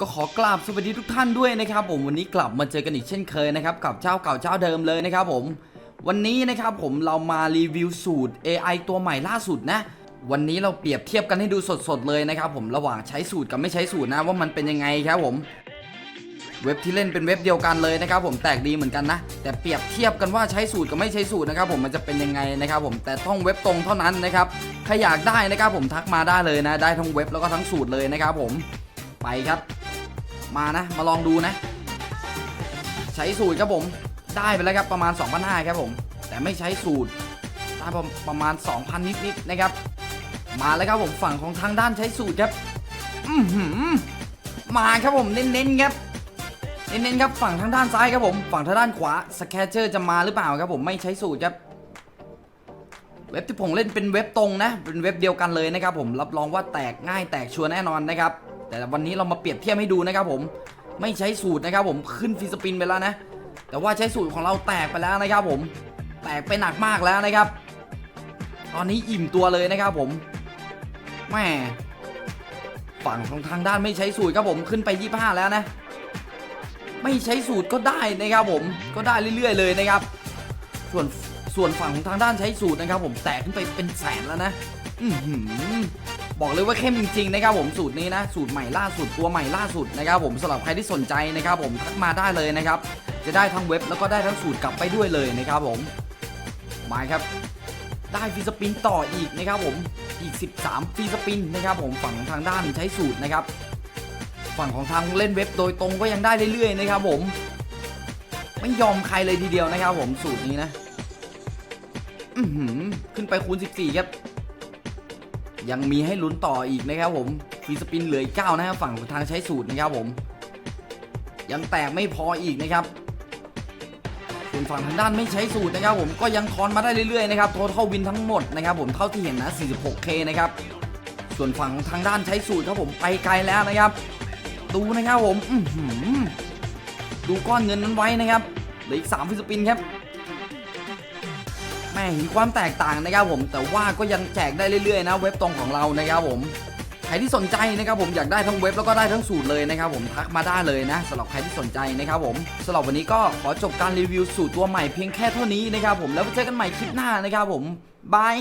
ก็ขอกราบสวัสดีทุกท่านด้วยนะครับ ผมวันนี้กลับมาเจอกันอีกเช่นเคยนะครับกับเจ้าเก่าเจ้าเดิมเลยนะครับผมวันนี้นะครับผมเรามารีวิวสูตร AI ตัวใหม่ล่าสุดนะ วันนี้เราเปรียบเทียบกันให้ดูสดๆเลยนะครับผมระหว่างใช้สูตรกับไม่ใช้สูตรนะว่ามันเป็นยังไงครับผมเว็บที่เล่นเป็นเว็บเดียวกันเลยนะครับผมแตกดีเหมือนกันนะ แต่เปรียบเทียบกันว่าใช้สูตรกับไม่ใช้สูตรนะครับผมมันจะเป็นยังไงนะครับผมแต่ต้องเว็บตรงเท่านั้นนะครับใครอยากได้นะครับผมทักมาได้เลยนะ ได้ทั้งเว็บแล้วก็ทั้งสูตรเลยนะครับผมไปครับ มานะ มาลองดูนะ ใช้สูตรครับผม ได้ไปแล้วครับประมาณ 2,500ครับผม แต่ไม่ใช้สูตรได้ประประมาณ 2,000 นิดๆนะครับ มาแล้วครับผมฝั่งของทางด้านใช้สูตรครับ อือหือมาครับผมเน้นๆครับเน้นๆครับฝั่งทางด้านซ้ายครับผม ฝั่งทางด้านขวาสแคเจอร์จะมาหรือเปล่าครับผมไม่ใช้สูตรครับเว็บที่ผมเล่นเป็นเว็บตรงนะ เป็นเว็บเดียวกันเลยนะครับผมรับรองว่าแตกง่ายแตกชัวร์แน่นอนนะครับ แต่วันนี้เรามาเปรียบเทียบให้ดูนะครับผมไม่ใช้สูตรนะครับผมขึ้นฟีสปินไปแล้วนะ แต่ว่าใช้สูตรของเราแตกไปแล้วนะครับผม แตกไปหนักมากแล้วนะครับ ตอนนี้อิ่มตัวเลยนะครับผมแม่ฝั่งของทางด้านไม่ใช้สูตรครับผมขึ้นไป 25 แล้วนะ ไม่ใช้สูตรก็ได้นะครับผมก็ได้เรื่อย ๆ เลยนะครับ ส่วนส่วนฝั่งของทางด้านใช้สูตรนะครับ ผมแตกขึ้นไปเป็นแสนแล้วนะ อือหือ บอกเลยว่าเข้มจริงๆนะครับผมสูตรนี้นะสูตรใหม่ล่าสุดตัวใหม่ล่าสุดนะครับผมสำหรับใครที่สนใจนะครับผมทักมาได้เลยนะครับจะได้ทั้งเว็บแล้วก็ได้ทั้งสูตรกลับไปด้วยเลยนะครับผมมาครับได้ฟรีสปินต่ออีกนะครับผมอีก 13ฟรีสปินนะครับผมฝั่งทางด้านใช้สูตรนะครับฝั่งของทางเล่นเว็บโดยตรงก็ยังได้เรื่อยๆนะครับผมไม่ยอมใครเลยทีเดียวนะครับผมสูตรนี้นะขึ้นไปคูณ 14 ครับ ยังมีให้ลุ้นต่ออีกนะครับผมฟีสปินเหลืออีก9นะครับฝั่งของทางใช้สูตรนะครับผม ยังแตกไม่พออีกนะครับส่วนฝั่งทางด้านไม่ใช้สูตรนะครับผมก็ยังคอนมาได้เรื่อยๆนะครับ total win ทั้งหมดนะครับผมเท่าที่เห็นนะ 46k นะครับส่วนฝั่งของทางด้านใช้สูตรครับผมไปไกลแล้วนะครับ ดูนะครับผมดูก้อนเงินนั้นไว้นะครับเหลืออีก3ฟิสปินครับ แม่เห็นความแตกต่างนะครับผม แต่ว่าก็ยังแจกได้เรื่อยๆนะ เว็บตรงของเรานะครับผมใครที่สนใจนะครับผมอยากได้ทั้งเว็บแล้วก็ได้ทั้งสูตรเลยนะครับผมทักมาได้เลยนะสำหรับใครที่สนใจนะครับผมสำหรับวันนี้ก็ขอจบการรีวิวสูตรตัวใหม่เพียงแค่เท่านี้นะครับผมแล้วไว้เจอกันใหม่คลิปหน้านะครับผมบาย